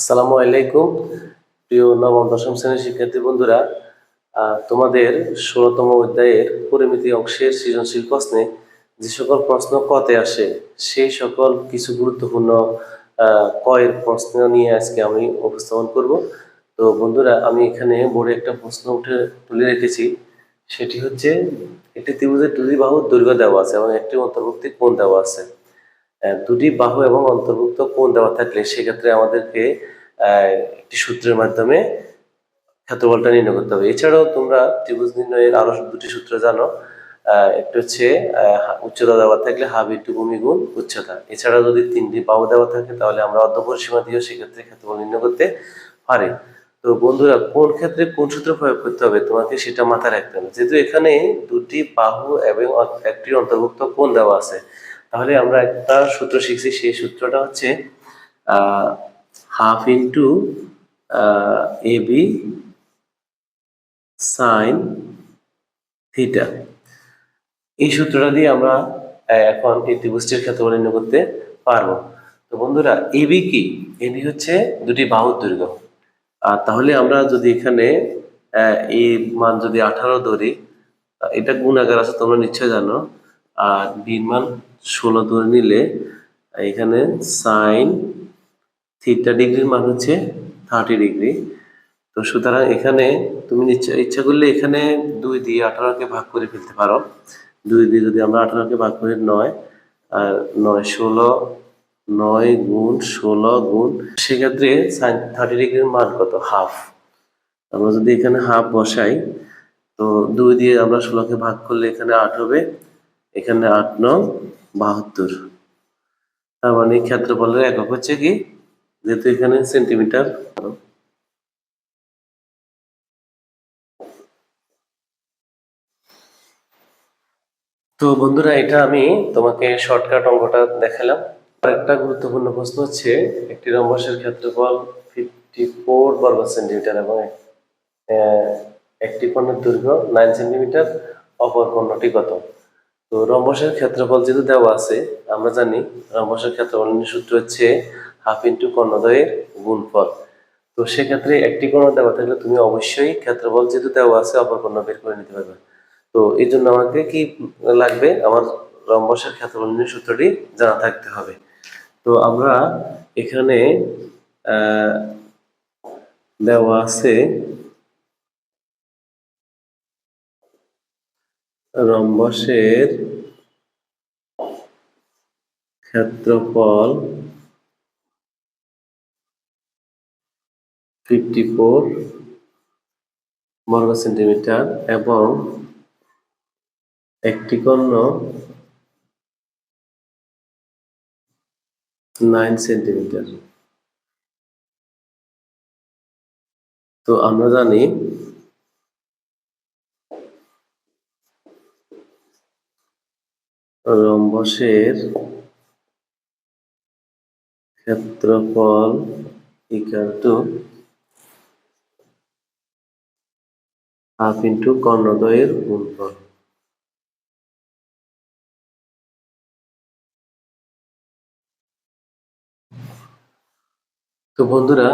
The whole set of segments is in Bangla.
আসসালামু আলাইকুম। প্রিয় নবম, দশম শ্রেণির শিক্ষার্থী বন্ধুরা তোমাদের ষোলতম অধ্যায়ের পরিমিতি অংশের সৃজনশীল প্রশ্নে যে সকল প্রশ্ন কতে আসে, সেই সকল কিছু গুরুত্বপূর্ণ কয়ের প্রশ্ন নিয়ে আজকে আমি উপস্থাপন করব। তো বন্ধুরা, আমি এখানে বোর্ডে একটা প্রশ্ন উঠে তুলে রেখেছি। সেটি হচ্ছে, একটি ত্রিভুজের দুই বাহুর দৈর্ঘ্য দেওয়া আছে, এবং একটি অন্তর্ভুক্তি কোণ দেওয়া আছে। দুটি বাহু এবং অন্তর্ভুক্ত কোণ দেওয়া থাকলে সেক্ষেত্রে আমাদেরকে একটি সূত্রের মাধ্যমে ক্ষেত্রফলটা নির্ণয় করতে হবে। এছাড়াও তোমরা ত্রিভুজ নির্ণয়ের আরও দুটি সূত্র জানো। একটা হচ্ছে উচ্চতা দেওয়া থাকলে হাফ ইন্টু ভূমি গুণ উচ্চতা। এছাড়া যদি তিনটি বাহু দেওয়া থাকে তাহলে আমরা অর্ধ পরিসীমা দিয়েও সেক্ষেত্রে ক্ষেত্রফল নির্ণয় করতে পারি। তো বন্ধুরা, কোন ক্ষেত্রে কোন সূত্র প্রয়োগ করতে হবে তোমাকে সেটা মাথায় রাখতে হবে। যেহেতু এখানে দুটি বাহু এবং একটি অন্তর্ভুক্ত কোণ দেওয়া আছে তাহলে আমরা একটা সূত্র শিখছি, সেই সূত্রটা হচ্ছে half into A B sine theta এই সূত্রটা দিয়ে আমরা এখন এই ত্রিভুজটির ক্ষেত্রফল নির্ণয় করতে পারব। তো বন্ধুরা এবি কি? এবি হচ্ছে দুটি বাহুর দৈর্ঘ্য। আর তাহলে আমরা যদি এখানে এই মান যদি আঠারো ধরি এটা গুণাগার আছে, তোমরা নিশ্চয় জানো। আর বির মান ষোলো ধরে নিলে এখানে সাইন থিটা ডিগ্রির মান হচ্ছে থার্টি ডিগ্রি তো সুতরাং এখানে তুমি ইচ্ছা করলে এখানে দুই দিয়ে আঠারোকে ভাগ করে ফেলতে পারো। দুই দিয়ে যদি আমরা আঠারোকে ভাগ করি নয়, আর নয় ষোলো, নয় গুণ ষোলো গুণ, সেক্ষেত্রে সাইন থার্টি ডিগ্রির মান কত? হাফ আমরা যদি এখানে হাফ বসাই, তো দুই দিয়ে আমরা ষোলোকে ভাগ করলে এখানে আট হবে। এখানে আট নং বাহাত্তর। তার মানে ক্ষেত্রফলের একক হচ্ছে কি? যেহেতু এখানে সেন্টিমিটার তো বন্ধুরা, এটা আমি তোমাকে শর্টকাট অঙ্কটা দেখালাম। আরেকটা গুরুত্বপূর্ণ প্রশ্ন হচ্ছে, একটি রম্বসের ক্ষেত্রফল ফিফটি ফোর বর্গ সেন্টিমিটার এবং একটি পণ্যের দৈর্ঘ্য নাইন সেন্টিমিটার অপর পণ্যটি কত? তো রম্বসের ক্ষেত্রফল যেহেতু দেওয়া আছে, আমরা জানি রম্বসের ক্ষেত্রফল সূত্র হচ্ছে হাফ ইন্টু কর্ণদ্বয়ের গুণফল। তো সেক্ষেত্রে একটি কর্ণ দেওয়া থাকলে তুমি অবশ্যই ক্ষেত্রফল যেহেতু দেওয়া আছে, অপর কর্ণ বের করে নিতে পারবে। তো এই জন্য আমাকে কি লাগবে? আমার রম্বসের ক্ষেত্রফল সূত্রটি জানা থাকতে হবে। তো আমরা এখানে দেওয়া আছে রম্বসের ক্ষেত্রফল ফিফটি ফোর বর্গ সেন্টিমিটার এবং একটি কর্ণ নাইন সেন্টিমিটার তো আমরা জানি রম্বসের ক্ষেত্রফল ইকাল টু হাফ ইন্টু কর্ণদ্বয়ের গুণফল। তো বন্ধুরা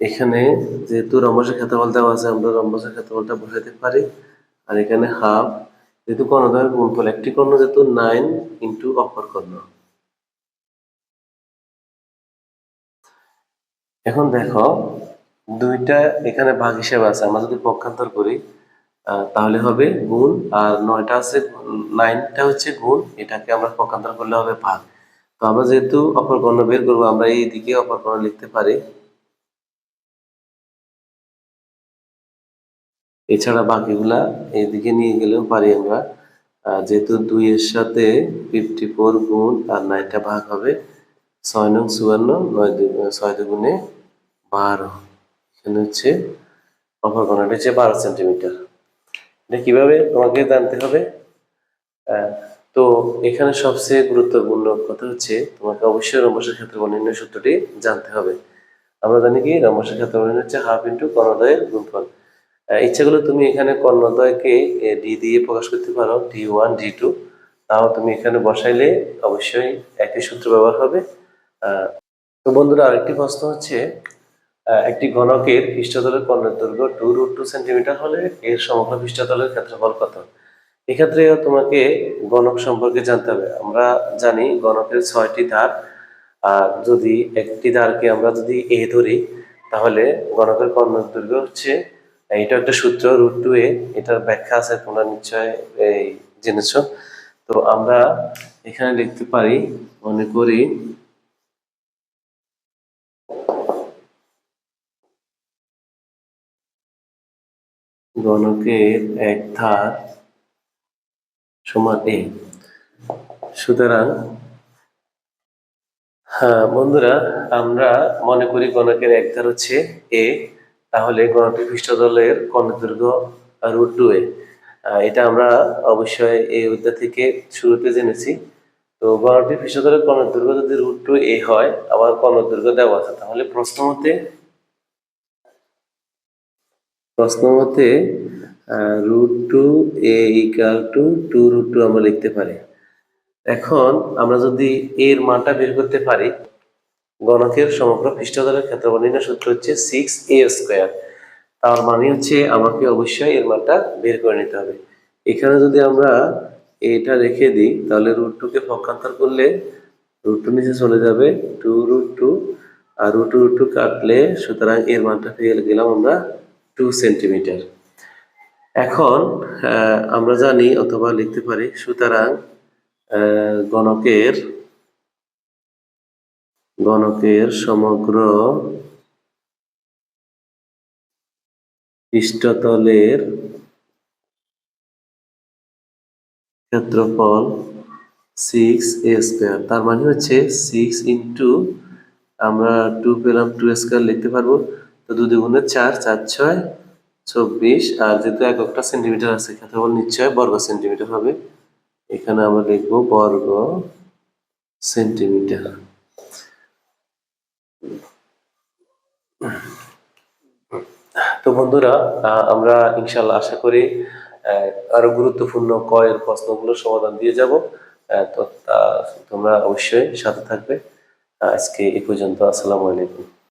এখানে যেহেতু রম্বসের ক্ষেত্রফল দেওয়া আছে, আমরা রম্বসের ক্ষেত্রফলটা বসাতে পারি। আর এখানে হাফ যেহেতু কর্ণদ্বয়ের গুণফল একটি কর্ণ, যেহেতু নাইন ইন্টু অপর কর্ণ। এখন দেখো, দুইটা এখানে ভাগ হিসেবে আছে। আমরা যদি পক্ষান্তর করি তাহলে হবে গুণ, আর নয়টা আছে নাইনটা হচ্ছে গুণ, এটাকে আমরা পক্ষান্তর করলে হবে ভাগ। তো আমরা যেহেতু অপর কর্ণ বের করব, আমরা এই দিকে অপর কর্ণ লিখতে পারি। এছাড়া বাকিগুলা এইদিকে নিয়ে গেলেও পারি আমরা। যেহেতু দুইয়ের সাথে ফিফটি ফোর গুণ আর নয়টা ভাগ হবে ছয় নং চুয়ান্ন, নয় ছয় দুগুণে বারো। এখানে হচ্ছে অপর কোণাটা হচ্ছে বারো সেন্টিমিটার এটা কীভাবে তোমাকে জানতে হবে? তো এখানে সবচেয়ে গুরুত্বপূর্ণ কথা হচ্ছে, তোমাকে অবশ্যই রম্বসের ক্ষেত্রফল নির্ণয় সূত্রটি জানতে হবে। আমরা জানি কি, রম্বসের ক্ষেত্রফল নির্ণয় হচ্ছে হাফ ইন্টু কর্ণদ্বয়ের গুণফল। আহ, ইচ্ছা করলে তুমি এখানে কর্ণদ্বয়কে ডি দিয়ে প্রকাশ করতে পারো ডি ওয়ান ডি টু তাও তুমি এখানে বসাইলে অবশ্যই একই সূত্র ব্যবহার হবে। তো বন্ধুরা আরেকটি প্রশ্ন হচ্ছে একটি ঘনকের পৃষ্ঠতলের কর্ণের দৈর্ঘ্য টু রুট টু সেন্টিমিটার হলে এর সমগ্র পৃষ্ঠতলের ক্ষেত্রফল কত? এক্ষেত্রে তোমাকে গণক সম্পর্কে জানতে হবে। আমরা জানি গণকের ছয়টি ধার আর যদি একটি ধারকে আমরা যদি এ ধরি তাহলে গণকের কর্ণের দৈর্ঘ্য হচ্ছে এটা একটা সূত্র রুট টু এ এটার ব্যাখ্যা আছে তোমরা নিশ্চয় জেনেছো। তো আমরা এখানে লিখতে পারি, মনে করি গণকের এক ধার সমান এ সুতরাং হ্যাঁ বন্ধুরা, আমরা মনে করি গণকের এক ধার হচ্ছে এ। তাহলে গণকের পৃষ্ঠতলের কর্ণের দৈর্ঘ্য রুট টু এ। এটা আমরা অবশ্যই এই অধ্যায় থেকে শুরুতে জেনেছি। তো গণটির পৃষ্ঠতলের কর্ণের দৈর্ঘ্য যদি রুট টু এ হয়, আবার কর্ণের দৈর্ঘ্য দেওয়া আছে, তাহলে প্রশ্ন মতে প্রশ্ন মতে root two A equal to two root two আমরা লিখতে পারি। এখন আমরা যদি এর মানটা বের করতে পারি গণকের সমগ্র পৃষ্ঠতলের ক্ষেত্রফল নির্ণয় সূত্র হচ্ছে সিক্স এ স্কোয়ার তার মানে হচ্ছে আমাকে অবশ্যই এর মানটা বের করে নিতে হবে। এখানে যদি আমরা এটা রেখে দিই, তাহলে রুট টুকে পক্ষান্তর করলে রুট টু নিচে চলে যাবে টু রুট টু আর রুট টু রুট টু কাটলে সুতরাং এর মানটা পেয়ে গেলাম আমরা টু সেন্টিমিটার এখন আমরা জানি অথবা লিখতে পারি সুতরাং গণকের গণকের সমগ্র পৃষ্ঠতলের ক্ষেত্রফল সিক্স এ স্কোয়ার তার মানে হচ্ছে সিক্স ইন্টু আমরা টু পেলাম টু স্কোয়ার লিখতে পারব। তো দু দুগুণে চার চার ছয়, চব্বিশ। আর যেহেতু এক একটা সেন্টিমিটার আছে, ক্ষেত্রফল নিশ্চয় বর্গ সেন্টিমিটার হবে। এখানে আমরা লিখব বর্গ সেন্টিমিটার তো বন্ধুরা আমরা ইনশাল্লাহ আশা করি আরও গুরুত্বপূর্ণ কয়ের প্রশ্নগুলোর সমাধান দিয়ে যাব। তা তোমরা অবশ্যই সাথে থাকবে। আজকে এ পর্যন্ত। আসসালামু আলাইকুম।